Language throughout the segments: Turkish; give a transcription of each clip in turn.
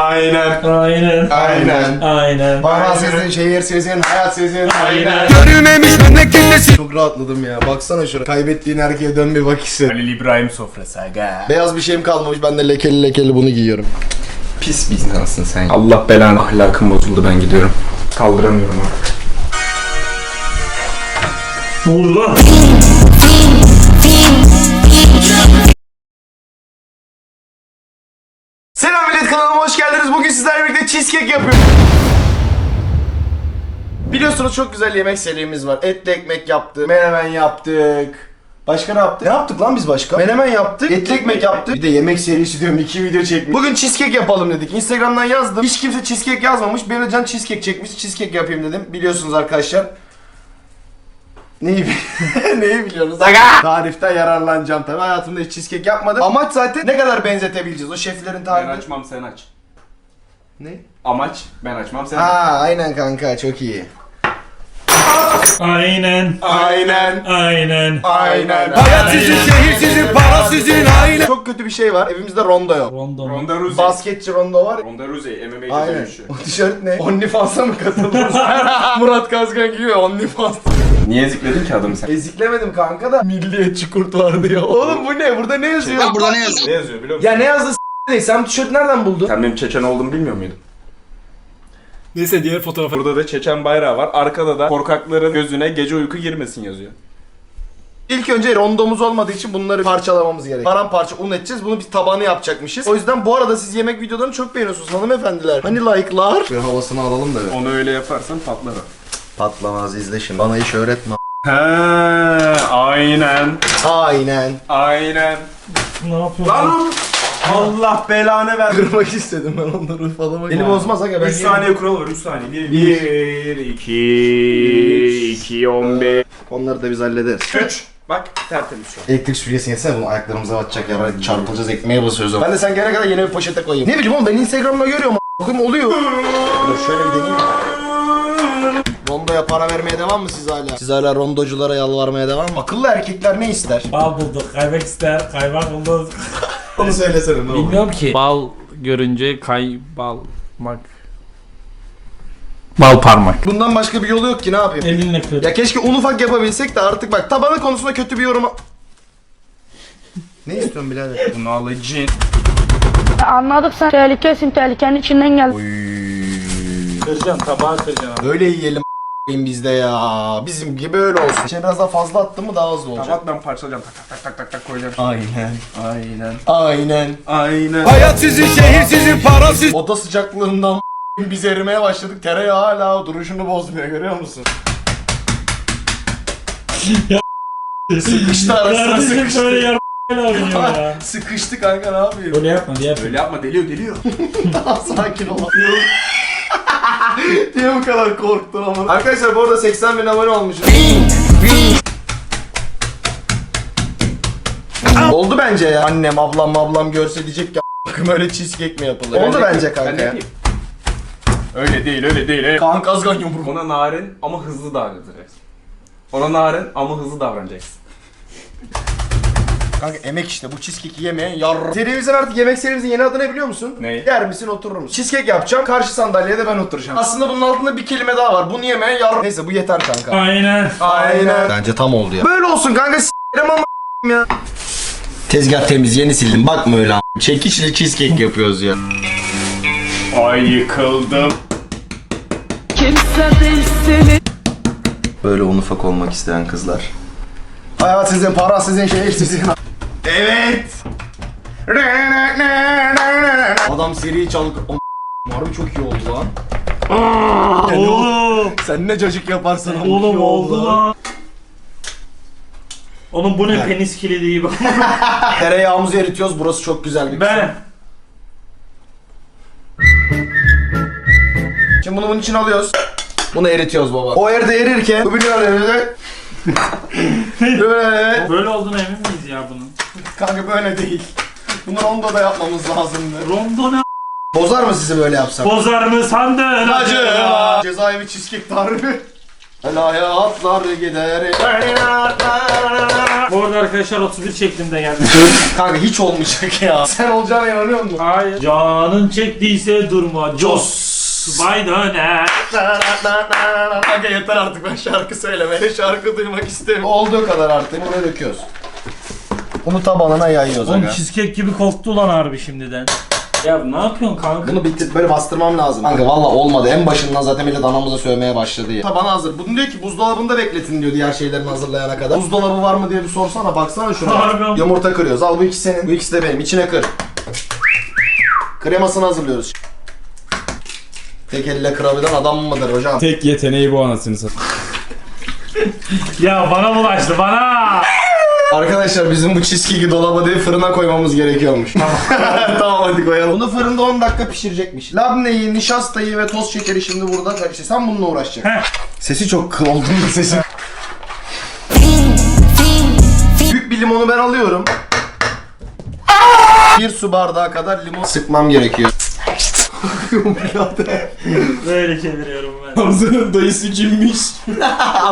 Aynen. Aynen. Aynen. Aynen. Para sizin, şehir sizin, hayat sizin. Aynen. Görülmemiş memlekettesin. Çok rahatladım ya. Baksana şuraya. Kaybettiğin erkeğe dön bir bak işte. Halil İbrahim sofrası aga. Beyaz bir şeyim kalmamış. Ben de lekeli lekeli bunu giyiyorum. Pis bir insansın sen. Allah belanı ahlakım bozuldu ben gidiyorum. Kaldıramıyorum artık. Ne oldu lan? Cheesecake yapıyorum. Biliyorsunuz çok güzel yemek serimiz var. Etli ekmek yaptık, menemen yaptık. Başka ne yaptık? Ne yaptık lan biz başka? Menemen yaptık, etli ekmek yaptık. Bir de yemek serisi diyorum iki video çekmiş. Bugün cheesecake yapalım dedik. Instagram'dan yazdım. Hiç kimse cheesecake yazmamış. Benim de can cheesecake çekmiş. Cheesecake yapayım dedim. Biliyorsunuz arkadaşlar. Neyi, neyi biliyorsunuz? Aga! Tariften yararlanacağım tabii. Hayatımda hiç cheesecake yapmadım. Amaç zaten ne kadar benzetebileceğiz o şeflerin Ben tarifi. açmam sen aç. Ne? Amaç ben açmam sen aç. Ha aynen kanka çok iyi. Aynen. Aynen. Aynen. Aynen. Hayat sizin, şehir sizin, para sizin, aile. Çok kötü bir şey var. Evimizde rondo yok. Rondo. Ronda Rousey. Basketçi rondo var. Ronda Rousey MMA'de Aynen. dövüşüyor. O tişört ne? OnlyFans'a mı katıldınız? Murat Kazgan gibi OnlyFans. Niye zikledin ki adamı sen? Eziklemedim kanka da milliyetçi kurt vardı ya. Oğlum bu ne? Burada ne yazıyor? Burada ne yazıyor? Ne yazıyor biliyor musun? Ya ne yazdı değil. Sen bu tişört nereden buldun? Sen benim Çeçen olduğumu bilmiyor muydun? Neyse diğer fotoğrafa. Burada da Çeçen bayrağı var. Arkada da korkakların gözüne gece uyku girmesin yazıyor. İlk önce rondomuz olmadığı için bunları parçalamamız gerek. Paramparça un edeceğiz. Bunu bir tabanı yapacakmışız. O yüzden bu arada siz yemek videolarını çok beğeniyorsunuz hanımefendiler. Hani like'lar? Bir havasını alalım da. Onu öyle yaparsan patlar o. Patlamaz izle şimdi. Bana iş öğretme. He, aynen. Aynen. Aynen. Ne yapıyorsun? Lan Allah belanı ver. Kırmak istedim ben onları ufalamak. Beni bozmaz aga ben 3 saniye kuralı var 3 saniye. 1, 1, 2, 2, 15. Onları da biz hallederiz. 3. Bak tertemiz şu an. Elektrik süpürgesini yetsene bunu ayaklarımıza batacak ya. Çarpılacağız ekmeğe basıyoruz. Ben de sen gelene kadar yeni bir poşete koyayım. Ne bileyim oğlum ben Instagram'da görüyorum a**ım oluyor. Dur şöyle bir deneyeyim. Rondoya para vermeye devam mı siz hala? Siz hala rondoculara yalvarmaya devam mı? Akıllı erkekler ne ister? Bal bulduk. Kaymak ister. Kaymak bulduk. Onu söylesene ne olur. Bilmiyorum ki. Bal görünce kaybalmak. Bal parmak. Bundan başka bir yolu yok ki ne yapayım? Elinle kır. Ya keşke un ufak yapabilsek de artık bak tabanı konusunda kötü bir yorum... ne istiyorsun birader? Bunu alacaksın. Anladık sen tehlikesin tehlikenin içinden geldin. Kıracaksın. Tabağı kıracaksın. Böyle yiyelim bizde ya. Bizim gibi öyle olsun. İçine biraz daha fazla attın mı daha hızlı olacak. Tamam ben parçalayacağım. Tak tak tak tak tak koyacağım. Aynen. Aynen. Aynen. Aynen. Hayat sizin, şehir sizin, para sizin. Oda sıcaklığından biz erimeye başladık. Tereyağı hala duruşunu bozmuyor görüyor musun? Sıkıştı arasına sıkıştı. böyle oynuyor ya. Sıkıştı kanka ne yapayım? Öyle yapma diye yapma. Öyle yapma deliyor deliyor. Daha sakin ol. Niye bu kadar korktun ama? Arkadaşlar bu arada 80 bin abone olmuşuz. Oldu bence ya. Annem ablam ablam görse diyecek ki bakın öyle cheesecake mi yapılır? Oldu bence Ben kanka ya. Öyle değil öyle değil. Öyle. Kaan Kazgan yumruk. Ona narin ama hızlı davranacaksın. Ona narin ama hızlı davranacaksın. Kanka emek işte bu cheesecake'i yemeyen yar. Serimizin artık yemek serimizin yeni adı ne biliyor musun? Ne? Yer misin oturur musun? Cheesecake yapacağım karşı sandalyeye de ben oturacağım. Aslında bunun altında bir kelime daha var. Bunu yemeyen yar. Neyse bu yeter kanka. Aynen. Aynen. Bence tam oldu ya. Böyle olsun kanka s**erim ama ya. Tezgah temiz yeni sildim bakma öyle a**. Çekiçli cheesecake yapıyoruz ya. Ay yıkıldım. Böyle un ufak olmak isteyen kızlar. Hayat sizin, para sizin, şehir sizin. Evet. Adam seri çalık... Harbi çok iyi oldu lan. Oğlum. Sen ne cacık yaparsan iyi Oğlum oldu lan. Oğlum bu ne penis kilidi gibi. Tereyağımızı eritiyoruz. Burası çok güzel bir kısım. ben. Şimdi bunu bunun için alıyoruz. Bunu eritiyoruz baba. O yerde erirken öbürünü böyle böyle Böyle olduğuna emin miyiz ya bunun? Kanka böyle değil. Bunu rondo da yapmamız lazımdı. Rondo ne Bozar mı sizi böyle yapsam? Bozar mı sandın acı? Cezaevi cheesecake tarifi. Hayatlar gider. Bu arada arkadaşlar 31 çektiğimde geldi. Kanka hiç olmayacak ya. Sen olacağına inanıyor musun? Hayır. Canın çektiyse durma. Jos. Vay döner. Kanka yeter artık ben şarkı söylemeye. Şarkı duymak istemiyorum. Olduğu kadar artık. Buraya döküyoruz. Bunu tabanına yayıyoruz Oğlum aga. cheesecake gibi koktu lan harbi şimdiden. Ya ne yapıyorsun kanka? Bunu bitir böyle bastırmam lazım. Kanka valla olmadı. En başından zaten millet anamıza sövmeye başladı ya. Taban hazır. Bunu diyor ki buzdolabında bekletin diyor diğer şeylerini hazırlayana kadar. Buzdolabı var mı diye bir sorsana baksana şuna. Harbi. Yumurta kırıyoruz. Al bu ikisi senin. Bu ikisi de benim. İçine kır. Kremasını hazırlıyoruz. Tek elle kırabilen adam mıdır hocam? Tek yeteneği bu anasını satayım. Ya bana bulaştı bana. Arkadaşlar bizim bu cheesecake'i dolaba değil fırına koymamız gerekiyormuş. tamam hadi koyalım. Bunu fırında 10 dakika pişirecekmiş. Labneyi, nişastayı ve toz şekeri şimdi burada karıştır. Sen bununla uğraşacaksın. Heh. Sesi çok kıl oldu mu sesi? Büyük bir limonu ben alıyorum. Bir su bardağı kadar limon sıkmam gerekiyor. Böyle çeviriyorum ben. Hamza'nın dayısı kimmiş?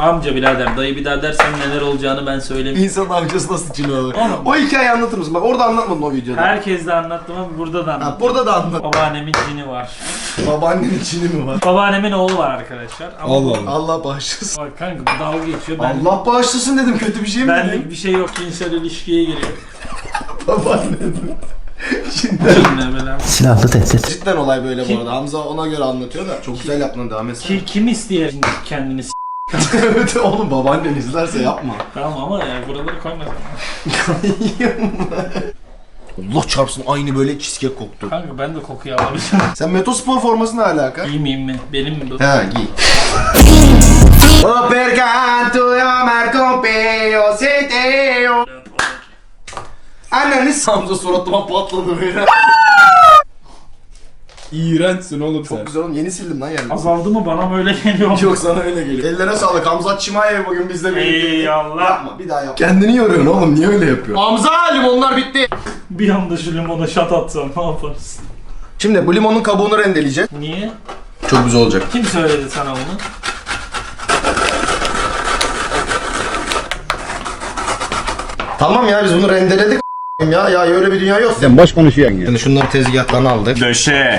Amca birader dayı bir daha dersen neler olacağını ben söyleyeyim. İnsan amcası nasıl çile olur? Oğlum. O hikayeyi anlatır mısın? Bak orada anlatmadın o videoda. Herkes de anlattım ama burada da Ha, anlattım. burada da anlat. Babaannemin cini var. Babaannenin içini mi var? Babaannemin oğlu var arkadaşlar. Ama Allah Allah. Allah bağışlasın. Bak kanka bu dalga geçiyor. Ben, Allah bağışlasın dedim kötü bir şey mi dedim? benlik bir şey yok cinsel ilişkiye giriyor. Babaannenin. Böyle. Silahlı tehdit. cidden olay böyle bu arada. Hamza ona göre anlatıyor da. Çok güzel yaptın devam etsene. Ki, kim istiyor kendini s- evet oğlum babaannen izlerse yapma. Tamam ama ya buraları koyma zaman. Allah çarpsın aynı böyle cheesecake koktu. Kanka ben de kokuyu alabileceğim. Sen Metospor forması ne alaka? Giymeyeyim mi? Benim mi bu? He giy. O percanto ya mercompeo seteo. Anneniz Hamza suratıma patladı böyle. İğrençsin oğlum sen. Çok güzel oğlum yeni sildim lan yerleri. Azaldı mı bana mı öyle geliyor? Yok sana öyle geliyor. Ellere sağlık Hamza Çimayev bugün bizle birlikte. Eyvallah. Yapma bir daha yap. Kendini yoruyorsun oğlum niye öyle yapıyorsun? Hamza limonlar bitti. Bir anda şu limona şat atsam ne yaparsın? Şimdi bu limonun kabuğunu rendeleyeceğiz. Niye? Çok güzel olacak. Kim söyledi sana bunu? Tamam ya biz bunu rendeledik ya. Ya öyle bir dünya yok. Sen boş konuşuyorsun ya. Şimdi şunları tezgahtan aldık.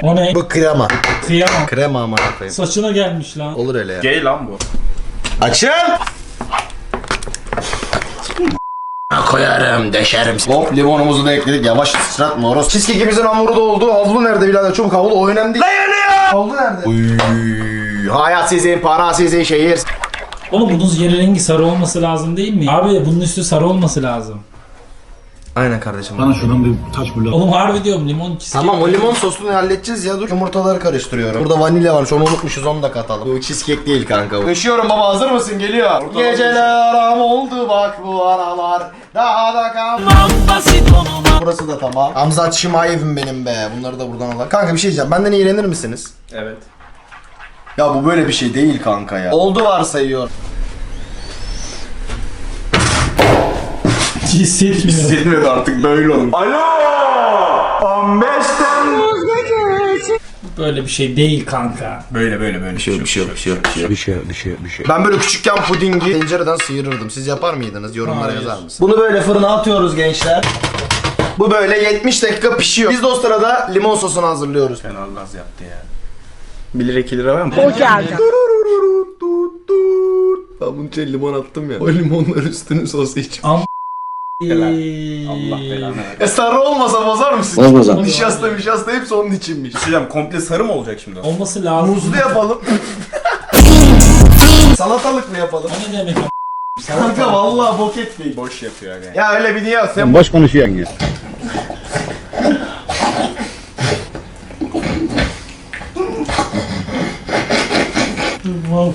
O ne? Bu krema. Kıyamam. Krema aman koyayım. Saçına gelmiş lan. Olur öyle ya. Gay lan bu. Açın. Koyarım, deşerim. Hop limonumuzu da ekledik. Yavaş sıçratma oros. Cheesecake'imizin hamuru da oldu. Havlu nerede birader? Çabuk havlu. O önemli değil. Dayanıyor. Havlu nerede? Uy, hayat sizin, para sizin, şehir. Oğlum bunun yeri rengi sarı olması lazım değil mi? Abi bunun üstü sarı olması lazım. Aynen kardeşim. Oğlum harbi diyorum limon cheesecake. Tamam o limon sosunu halledeceğiz ya dur. Yumurtaları karıştırıyorum. Burada vanilya varmış onu unutmuşuz onu da katalım. Bu cheesecake değil kanka bu. Döşüyorum baba hazır mısın? Geliyor. Geceler aram oldu bak bu aralar. Daha da kal. Burası da tamam. Hamza Çimayev'im benim be. Bunları da buradan alalım. Kanka bir şey diyeceğim. Benden iğrenir misiniz? Evet. Ya bu böyle bir şey değil kanka ya. Oldu varsayıyor. Hissetmiyorum. Silmedi artık böyle olur. Alo! 15 Temmuz Böyle bir şey değil kanka. Böyle böyle böyle. Bir şey yok, bir şey yok, bir şey yok, bir şey yok. Bir şey bir şey bir şey. Ben böyle küçükken pudingi tencereden sıyırırdım. Siz yapar mıydınız? Yorumlara Hayır. yazar mısınız? Bunu böyle fırına atıyoruz gençler. Bu böyle 70 dakika pişiyor. Biz de o sırada limon sosunu hazırlıyoruz. Fena naz yaptı ya. 1 lira 2 lira var mı? O geldi. Ben bunun için limon attım ya. O limonlar üstünü sosu iç. Am Allah belanı versin. E sarı olmasa bozar mısın? Olmaz abi. Nişasta nişasta hepsi onun içinmiş. Hocam komple sarı mı olacak şimdi? o? Olması lazım. Muzlu yapalım. Salatalık mı yapalım? O ne demek? Kanka vallahi bok etmeyin. Boş yapıyor aga. Ya öyle bir niye sen Sen boş konuşuyorsun ya. Wow.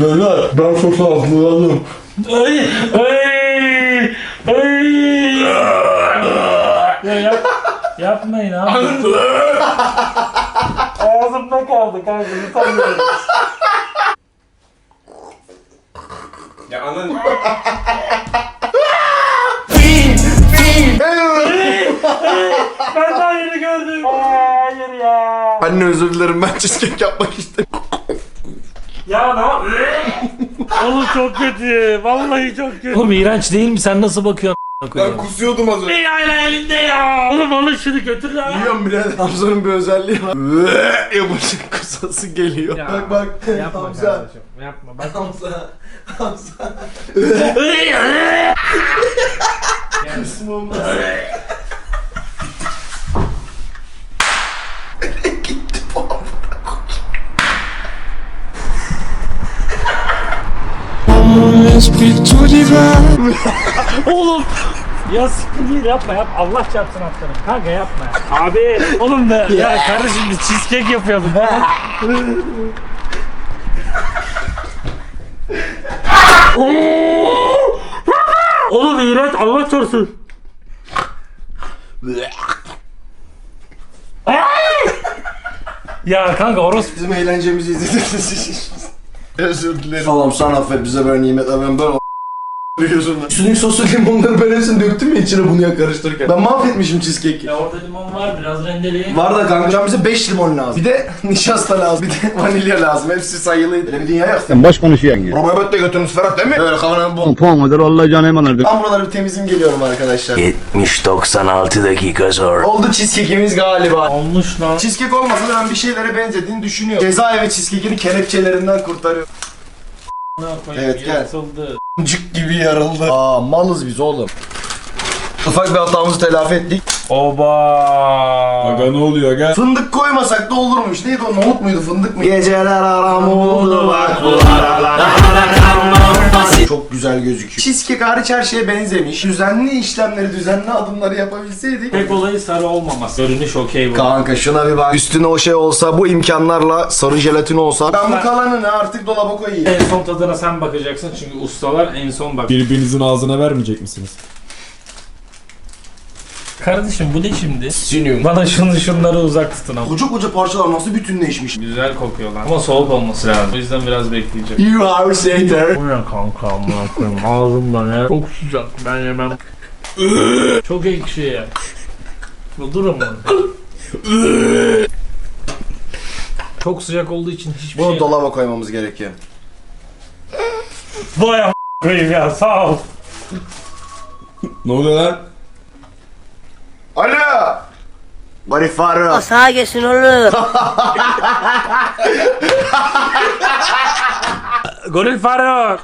Böyle ben sosu aldım. Ay! Ay! Ay! ya yap, yapmayın abi. Ağzımda kaldı kanka. Utanmıyorum. Ya anan Ben daha yeni gördüm. Hayır ya. Anne özür dilerim ben cheesecake yapmak istemiyorum. Ya ne yap- Oğlum çok kötü. Vallahi çok kötü. Oğlum iğrenç değil mi? Sen nasıl bakıyorsun? Ben kusuyordum az önce. Ne hala elinde ya. Oğlum alın şunu götür lan. Biliyorum birader. Hamza'nın bir özelliği var. Vee yapışık kusası geliyor. Ya. Bak bak. Yapma Hamza. kardeşim. Yapma. Bak. Hamza. Hamza. Kısmı olmaz. Oğlum. Ya siktir değil, yapma yap. Allah çarpsın atlarım. Kanka yapma. Abi. Oğlum be. Ya kardeşim biz cheesecake yapıyorduk. Oğlum iğrenç Allah çarpsın. ya kanka orospu. Bizim eğlencemizi izlediniz. Özür dilerim. Allah'ım sen affet bize böyle nimetler ben böyle Biliyorsun. Üstündeki sosu limonları ben hepsini döktüm ya içine bunu ya karıştırırken. Ben mahvetmişim cheesecake'i. Ya orada limon var biraz rendeleyin. Var da kanka bize 5 limon lazım. Bir de nişasta lazım. Bir de vanilya lazım. Hepsi sayılıydı. Öyle bir dünya yok. Sen boş konuşuyorsun ya. Romeo Böt de götürünüz Ferhat değil mi? Böyle kafadan bu. Puan kadar Allah canı emanet. Ben buraları bir temizim geliyorum arkadaşlar. 70-96 dakika sonra. Oldu cheesecake'imiz galiba. Olmuş lan. Cheesecake olmasa da ben bir şeylere benzediğini düşünüyorum. Cezaevi cheesecake'ini kelepçelerinden kurtarıyor. Evet, gel. Yırtıldı. Cık gibi yarıldı. Aa malız biz oğlum. Ufak bir hatamızı telafi ettik. Oba. Aga ne oluyor aga? Fındık koymasak da olurmuş. Neydi o? Nohut muydu? Fındık mı? Geceler aram oldu bak bu Çok güzel gözüküyor. Cheesecake hariç her şeye benzemiş. Düzenli işlemleri, düzenli adımları yapabilseydik. Tek olayı sarı olmaması. Görünüş okey bu. Kanka şuna bir bak. Üstüne o şey olsa, bu imkanlarla sarı jelatin olsa. Ben bu kalanını artık dolaba koyayım. En son tadına sen bakacaksın çünkü ustalar en son bak. Birbirinizin ağzına vermeyecek misiniz? Kardeşim bu ne şimdi? Sinüyorum. Bana şunu şunları uzak tutun ama. Koca koca parçalar nasıl bütünleşmiş? Güzel kokuyorlar. Ama soğuk olması lazım. O yüzden biraz bekleyeceğim. You are Sater. Bu ne kanka amına koyayım ağzımda ne? Çok sıcak ben yemem. Çok ekşi. Bu Durun bunu. Çok sıcak olduğu için hiçbir Bunu şey... dolaba koymamız gerekiyor. Vay a- koyayım ya sağ ol. Ne oluyor lan? Alo! Garip Faruk. Sağa geçsin oğlum. Goril Faruk.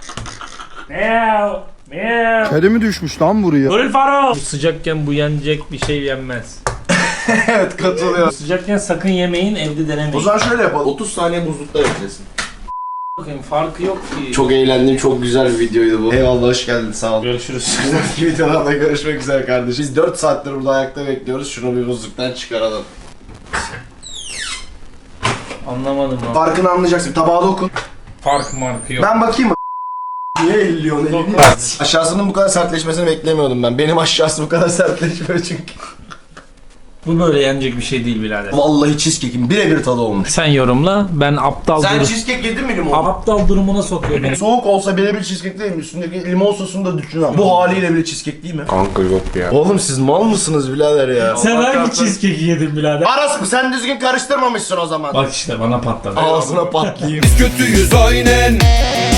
Meow. Meow. Kedi mi düşmüş lan buraya? Goril Faruk. Bu sıcakken bu yenecek bir şey yenmez. evet katılıyorum. Sıcakken sakın yemeyin evde denemeyin. O zaman şöyle yapalım. 30 saniye buzlukta beklesin. Bakayım farkı yok ki. Çok eğlendim. Çok güzel bir videoydu bu. Eyvallah hoş geldin. Sağ ol. Görüşürüz. Güzel videolarda görüşmek üzere kardeşim. Biz 4 saattir burada ayakta bekliyoruz. Şunu bir buzluktan çıkaralım. Anlamadım lan. Farkını anlayacaksın. Tabağa dokun. Fark markı yok. Ben bakayım mı? Niye elliyorsun elini? Aşağısının bu kadar sertleşmesini beklemiyordum ben. Benim aşağısı bu kadar sertleşmiyor çünkü. Bu böyle yenecek bir şey değil birader. Vallahi cheesecake'in birebir tadı olmuş. Sen yorumla. Ben aptal Sen durum... cheesecake yedin mi limon? aptal durumuna sokuyor beni. Soğuk olsa birebir cheesecake değil mi? Üstündeki limon sosunu da düşün. Bu haliyle bile cheesecake değil mi? Kanka yok ya. Oğlum siz mal mısınız birader ya? Sen hangi cheesecake'i yedin birader? Aras mı? Sen düzgün karıştırmamışsın o zaman. Bak işte bana patladı. Ağzına patlayayım. Biz kötüyüz aynen